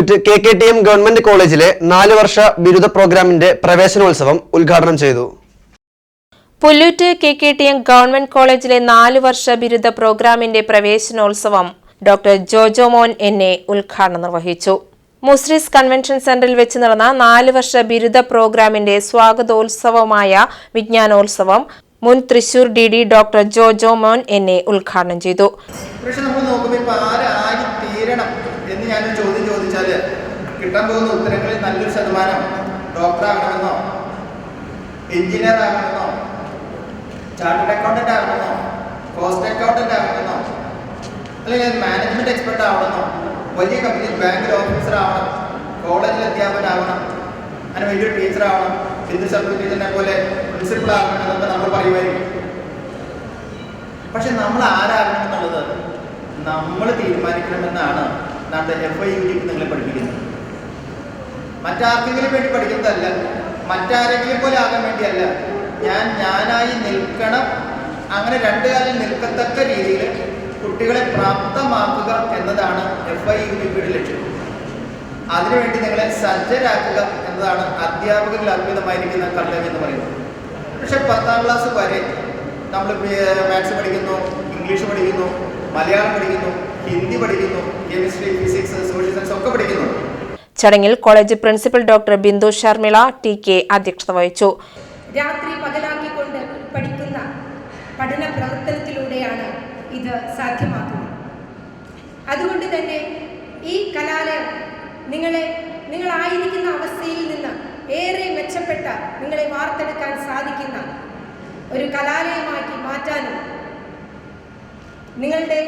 Pullut K K T M government കോളേജിലെ നാല് വർഷ ബിരുദ പ്രോഗ്രാമിന്റെ പ്രവേശനോത്സവം ഉദ്ഘാടനം ചെയ്തു. Pullut K K T M government കോളേജിലെ നാല് വർഷ ബിരുദ പ്രോഗ്രാമിന്റെ പ്രവേശനോത്സവം ഡോക്ടർ ജോജോ മോൻ എ ഉദ്ഘാടനം നിർവഹിച്ചു. മുസ്രിസ് കൺവെൻഷൻ സെന്ററിൽ വെച്ച് നടന്ന നാല് വർഷ ബിരുദ പ്രോഗ്രാമിന്റെ സ്വാഗതോത്സവമായ വിജ്ഞാനോത്സവം മുൻ Thrissur D D doctor Jojo Mon എന്നെ ഉദ്ഘാടനം ചെയ്തു. പക്ഷെ നമ്മൾ നോക്കുമ്പോൾ ഇപ്പൊ ആരായി തീരണം എന്ന് ഞാൻ ചോദ്യം ചോദിച്ചാൽ കിട്ടാൻ പോകുന്ന ഉത്തരങ്ങളിൽ നല്ലൊരു ശതമാനം ഡോക്ടർ ആകണമെന്നോ എഞ്ചിനീയർ ആകണമെന്നോ ചാർട്ടേഡ് അക്കൗണ്ടന്റ് ആകണമെന്നോ കോസ്റ്റ് അക്കൗണ്ടന്റ് ആകണമെന്നോ അല്ലെങ്കിൽ മാനേജ്മെന്റ് എക്സ്പെർട്ട് ആവണമെന്നോ വലിയ കമ്പനിയിൽ ബാങ്കിൽ ഓഫീസർ ആവണം കോളേജിൽ അധ്യാപകനാവണം അങ്ങനെ വലിയൊരു ടീച്ചർ ആവണം ഹിന്ദു ടീച്ചറിനെ പോലെ പ്രിൻസിപ്പൾ ആകണം എന്നൊക്കെ നമ്മൾ പറയുമായിരിക്കും. പക്ഷെ നമ്മൾ ആരാകണം എന്നുള്ളത് നമ്മൾ തീരുമാനിക്കണമെന്നാണ് നമ്മുടെ എഫ് ഐ യു ജിക്ക് നിങ്ങളെ പഠിപ്പിക്കുന്നത്. മറ്റാർക്കെങ്കിലും വേണ്ടി പഠിക്കുന്നതല്ല. മറ്റാരെങ്കിലും പോലെ ആകാൻ വേണ്ടിയല്ല. ഞാൻ ഞാനായി നിൽക്കണം. അങ്ങനെ രണ്ട് കാലം നിൽക്കത്തക്ക രീതിയിൽ കുട്ടികളെ പ്രാപ്തമാക്കുക എന്നതാണ് എഫ് ഐ യു ലക്ഷ്യം. അതിനുവേണ്ടി നിങ്ങളെ സജ്ജരാക്കുക എന്നതാണ് അധ്യാപകരിൽ അർപ്പിതമായിരിക്കുന്ന കർത്തവ്യം എന്ന് പറയുന്നത്. പക്ഷെ പത്താം ക്ലാസ് വരെ നമ്മൾ മാത്സ് പഠിക്കുന്നു ഇംഗ്ലീഷ് പഠിക്കുന്നു മലയാളം പഠിക്കുന്നു ഹിന്ദി പഠിക്കുന്നു കെമിസ്ട്രി ഫിസിക്സ് സോഷ്യൽ സയൻസ് ഒക്കെ പഠിക്കുന്നു ചടങ്ങിൽ college principal doctor Bindu Sharmila T K അധ്യക്ഷത വഹിച്ചു. രാത്രി പകലാക്കിക്കൊണ്ട് പഠിക്കുന്ന പഠന പ്രവർത്തനത്തിലൂടെയാണ് ഇത് സാധ്യമാക്കുന്നത്. അതുകൊണ്ട് തന്നെ ഈ കലാലയം നിങ്ങളെ നിങ്ങളായിരിക്കുന്ന അവസ്ഥയിൽ നിന്ന് ഏറെ മെച്ചപ്പെട്ട നിങ്ങളെ വാർത്തെടുക്കാൻ സാധിക്കുന്ന ഒരു കലാലയമാക്കി മാറ്റാനും നിങ്ങളുടെ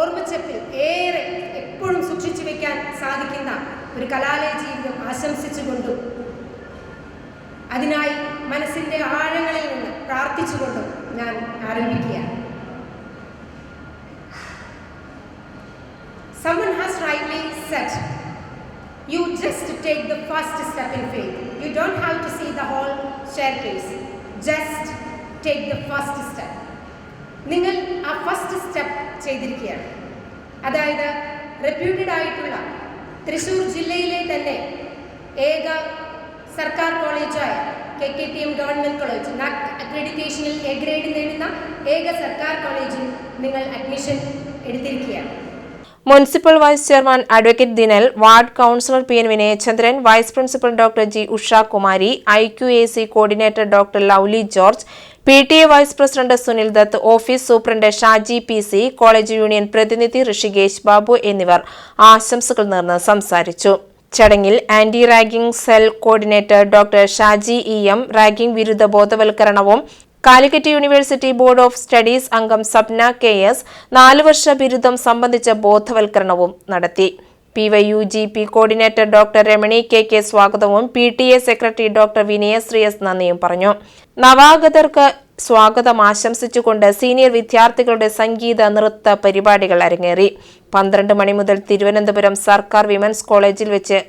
ഓർമ്മച്ചപ്പിൽ ഏറെ എപ്പോഴും സൂക്ഷിച്ചു വെക്കാൻ സാധിക്കുന്ന ഒരു കലാലയ ജീവിതം ആശംസിച്ചുകൊണ്ടും അതിനായി മനസ്സിന്റെ ആഴങ്ങളിൽ നിന്ന് പ്രാർത്ഥിച്ചുകൊണ്ടും ഞാൻ ആരംഭിക്കുകയാണ് Someone has rightly said, you just take the first step in faith. You don't have to see the whole staircase. Just take the first step. നിങ്ങൾ ആ ഫസ്റ്റ് സ്റ്റെപ്പ് ചെയ്തിരിക്കുകയാണ് അതായത് റെപ്യൂട്ടഡ് ആയിട്ടുള്ള തൃശ്ശൂർ ജില്ലയിലെ തന്നെ ഏക സർക്കാർ കോളേജായ K K T M government college NAAC അക്രഡിറ്റേഷനിൽ A grade നേടുന്ന ഏക സർക്കാർ കോളേജിൽ നിങ്ങൾ അഡ്മിഷൻ എടുത്തിരിക്കുകയാണ്. Municipal vice chairman advocate Dinal ward councillor P N Vinayachandran vice principal doctor G Ushakumari I Q A C coordinator doctor Lovely George P T A vice president Sunil Dutt office superintendent Shaji P C college union പ്രതിനിധി ഋഷികേശ് ബാബു എന്നിവർ ആശംസകൾ നേർന്ന് സംസാരിച്ചു. ചടങ്ങിൽ anti ragging cell coordinator doctor Shaji E M ragging വിരുദ്ധ ബോധവൽക്കരണവും Calicut university board of studies അംഗം Sapna K S നാല് വർഷ ബിരുദം സംബന്ധിച്ച ബോധവൽക്കരണവും നടത്തി. P Y U G P coordinator doctor Ramani K K സ്വാഗതവും P T A secretary doctor Vinayasree S നന്ദിയും പറഞ്ഞു. നവാഗതർക്ക് സ്വാഗതം ആശംസിച്ചുകൊണ്ട് സീനിയർ വിദ്യാർത്ഥികളുടെ സംഗീത നൃത്ത പരിപാടികൾ അരങ്ങേറി. പന്ത്രണ്ട് മണി മുതൽ തിരുവനന്തപുരം സർക്കാർ വിമൻസ് കോളേജിൽ വെച്ച്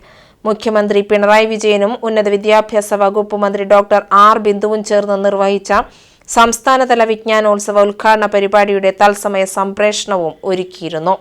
മുഖ്യമന്ത്രി പിണറായി വിജയനും ഉന്നത വിദ്യാഭ്യാസ വകുപ്പ് മന്ത്രി ഡോക്ടർ ആർ ബിന്ദുവും ചേർന്ന് നിർവഹിച്ച സംസ്ഥാനതല വിജ്ഞാനോത്സവ ഉദ്ഘാടന പരിപാടിയുടെ തത്സമയ സംപ്രേഷണവും ഒരുക്കിയിരുന്നു.